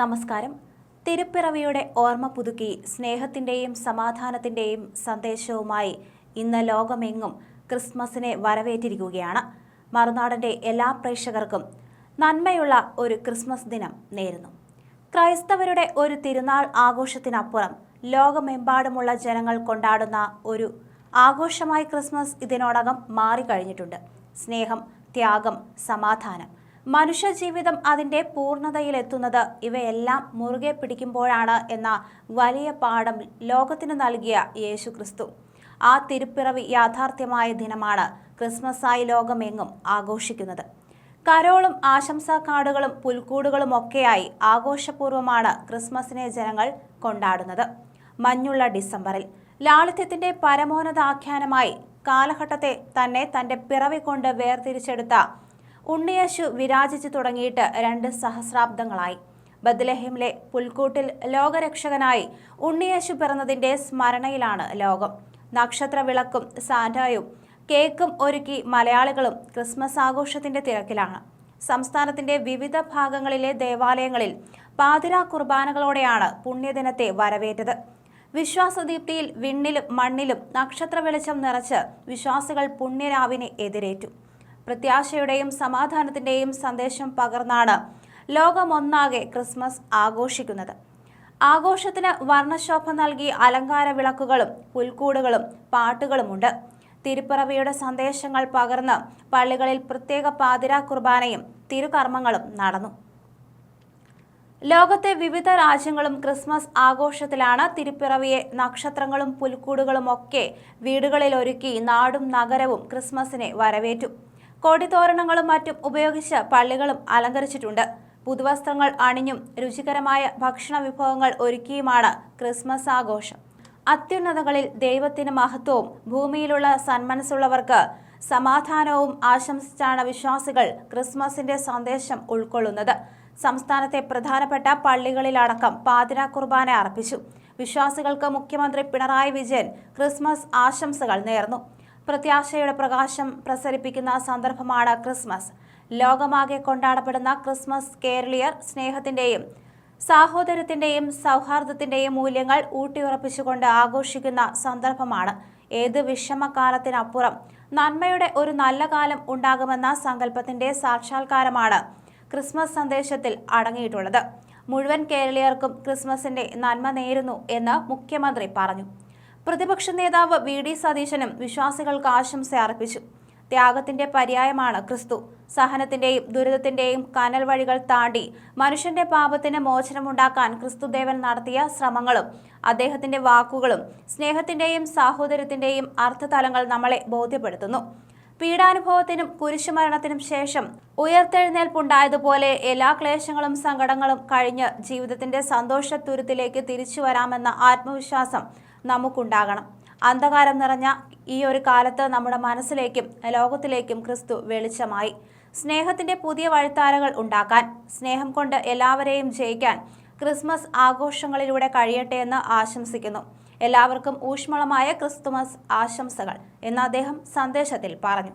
നമസ്കാരം. തിരുപ്പിറവിയുടെ ഓർമ്മ പുതുക്കി സ്നേഹത്തിന്റെയും സമാധാനത്തിന്റെയും സന്ദേശവുമായി ഇന്ന് ലോകമെങ്ങും ക്രിസ്മസിനെ വരവേറ്റിരിക്കുകയാണ്. മറുനാടന്റെ എല്ലാ പ്രേക്ഷകർക്കും നന്മയുള്ള ഒരു ക്രിസ്മസ് ദിനം നേരുന്നു. ക്രൈസ്തവരുടെ ഒരു തിരുനാൾ ആഘോഷത്തിനപ്പുറം ലോകമെമ്പാടുമുള്ള ജനങ്ങൾ കൊണ്ടാടുന്ന ഒരു ആഘോഷമായി ക്രിസ്മസ് ഇതിനോടകം മാറിക്കഴിഞ്ഞിട്ടുണ്ട്. സ്നേഹം ത്യാഗം സമാധാനം മനുഷ്യജീവിതം അതിന്റെ പൂർണതയിലെത്തുന്നത്. ഇവയെല്ലാം മുറുകെ പിടിക്കുമ്പോഴാണ് എന്ന വലിയ പാഠം ലോകത്തിന് നൽകിയ യേശു ക്രിസ്തു ആ തിരുപ്പിറവി യാഥാർത്ഥ്യമായ ദിനമാണ് ക്രിസ്മസായി ലോകമെങ്ങും ആഘോഷിക്കുന്നത്. കരോളും ആശംസാ കാർഡുകളും പുൽക്കൂടുകളും ഒക്കെയായി ആഘോഷപൂർവമാണ് ക്രിസ്മസിനെ ജനങ്ങൾ കൊണ്ടാടുന്നത്. മഞ്ഞുള്ള ഡിസംബറിൽ ലാളിത്യത്തിന്റെ പരമോന്നത ആഖ്യാനമായി കാലഘട്ടത്തെ തന്നെ തന്റെ പിറവി കൊണ്ട് വേർതിരിച്ചെടുത്ത ഉണ്ണിയേശു വിരാജിച്ചു തുടങ്ങിയിട്ട് രണ്ട് സഹസ്രാബ്ദങ്ങളായി. ബദ്ലഹിമിലെ പുൽക്കൂട്ടിൽ ലോകരക്ഷകനായി ഉണ്ണിയേശു പിറന്നതിന്റെ സ്മരണയിലാണ് ലോകം. നക്ഷത്ര വിളക്കും സാന്റായും കേക്കും ഒരുക്കി മലയാളികളും ക്രിസ്മസ് ആഘോഷത്തിന്റെ തിരക്കിലാണ്. സംസ്ഥാനത്തിന്റെ വിവിധ ഭാഗങ്ങളിലെ ദേവാലയങ്ങളിൽ പാതിരാ കുർബാനകളോടെയാണ് പുണ്യദിനത്തെ വരവേറ്റത്. വിശ്വാസദീപ്തിയിൽ വിണ്ണിലും മണ്ണിലും നക്ഷത്ര വെളിച്ചം നിറച്ച് വിശ്വാസികൾ പുണ്യരാവിനെ എതിരേറ്റു. പ്രത്യാശയുടെയും സമാധാനത്തിന്റെയും സന്ദേശം പകർന്നാണ് ലോകമൊന്നാകെ ക്രിസ്മസ് ആഘോഷിക്കുന്നത്. ആഘോഷത്തിന് വർണശോഭ നൽകി അലങ്കാര വിളക്കുകളും പുൽക്കൂടുകളും പാട്ടുകളുമുണ്ട്. തിരുപ്പിറവിയുടെ സന്ദേശങ്ങൾ പകർന്ന് പള്ളികളിൽ പ്രത്യേക പാതിരാ കുർബാനയും തിരുകർമ്മങ്ങളും നടന്നു. ലോകത്തെ വിവിധ രാജ്യങ്ങളും ക്രിസ്മസ് ആഘോഷത്തിലാണ് തിരുപ്പിറവിയെ നക്ഷത്രങ്ങളും പുൽക്കൂടുകളും ഒക്കെ വീടുകളിൽ ഒരുക്കി നാടും നഗരവും ക്രിസ്മസിനെ വരവേറ്റു. കൊടിതോരണങ്ങളും മറ്റും ഉപയോഗിച്ച് പള്ളികളും അലങ്കരിച്ചിട്ടുണ്ട്. പുതുവസ്ത്രങ്ങൾ അണിഞ്ഞും രുചികരമായ ഭക്ഷണ വിഭവങ്ങൾ ഒരുക്കിയുമാണ് ക്രിസ്മസ് ആഘോഷം. അത്യുന്നതകളിൽ ദൈവത്തിന് മഹത്വവും ഭൂമിയിലുള്ള സന്മനസ്സുള്ളവർക്ക് സമാധാനവും ആശംസിച്ചാണ് വിശ്വാസികൾ ക്രിസ്മസിന്റെ സന്ദേശം ഉൾക്കൊള്ളുന്നത്. സംസ്ഥാനത്തെ പ്രധാനപ്പെട്ട പള്ളികളിലടക്കം പാതിര കുർബാന അർപ്പിച്ചു. വിശ്വാസികൾക്ക് മുഖ്യമന്ത്രി പിണറായി വിജയൻ ക്രിസ്മസ് ആശംസകൾ നേർന്നു. പ്രത്യാശയുടെ പ്രകാശം പ്രസരിപ്പിക്കുന്ന സന്ദർഭമാണ് ക്രിസ്മസ്. ലോകമാകെ കൊണ്ടാടപ്പെടുന്ന ക്രിസ്മസ് കേരളീയർ സ്നേഹത്തിന്റെയും സാഹോദര്യത്തിന്റെയും സൗഹാർദ്ദത്തിന്റെയും മൂല്യങ്ങൾ ഊട്ടിയുറപ്പിച്ചുകൊണ്ട് ആഘോഷിക്കുന്ന സന്ദർഭമാണ് ഏത് വിഷമകാലത്തിനപ്പുറം. നന്മയുടെ ഒരു നല്ല കാലം ഉണ്ടാകുമെന്ന സങ്കല്പത്തിന്റെ സാക്ഷാത്കാരമാണ് ക്രിസ്മസ് സന്ദേശത്തിൽ അടങ്ങിയിട്ടുള്ളത്. മുഴുവൻ കേരളീയർക്കും ക്രിസ്മസിന്റെ നന്മ നേരുന്നു എന്ന് മുഖ്യമന്ത്രി പറഞ്ഞു. പ്രതിപക്ഷ നേതാവ് വി ഡി സതീശനും വിശ്വാസികൾക്ക് ആശംസ അർപ്പിച്ചു. ത്യാഗത്തിന്റെ പര്യായമാണ് ക്രിസ്തു. സഹനത്തിന്റെയും ദുരിതത്തിന്റെയും കനൽ വഴികൾ താണ്ടി മനുഷ്യന്റെ പാപത്തിന് മോചനമുണ്ടാക്കാൻ ക്രിസ്തുദേവൻ നടത്തിയ ശ്രമങ്ങളും അദ്ദേഹത്തിന്റെ വാക്കുകളും സ്നേഹത്തിന്റെയും സാഹോദര്യത്തിന്റെയും അർത്ഥതലങ്ങൾ നമ്മളെ ബോധ്യപ്പെടുത്തുന്നു. പീഡാനുഭവത്തിനും കുരിശുമരണത്തിനും ശേഷം ഉയർത്തെഴുന്നേൽപ്പുണ്ടായതുപോലെ എല്ലാ ക്ലേശങ്ങളും സങ്കടങ്ങളും കഴിഞ്ഞ് ജീവിതത്തിന്റെ സന്തോഷത്തുരുത്തിലേക്ക് തിരിച്ചു വരാമെന്ന ആത്മവിശ്വാസം നമുക്കുണ്ടാകണം. അന്ധകാരം നിറഞ്ഞ ഈ ഒരു കാലത്ത് നമ്മുടെ മനസ്സിലേക്കും ലോകത്തിലേക്കും ക്രിസ്തു വെളിച്ചമായി. സ്നേഹത്തിന്റെ പുതിയ വഴിത്താരകൾ ഉണ്ടാക്കാൻ സ്നേഹം കൊണ്ട് എല്ലാവരെയും ജയിക്കാൻ ക്രിസ്മസ് ആഘോഷങ്ങളിലൂടെ കഴിയട്ടെ എന്ന് ആശംസിക്കുന്നു. എല്ലാവർക്കും ഊഷ്മളമായ ക്രിസ്തുമസ് ആശംസകൾ എന്ന് അദ്ദേഹം സന്ദേശത്തിൽ പറഞ്ഞു.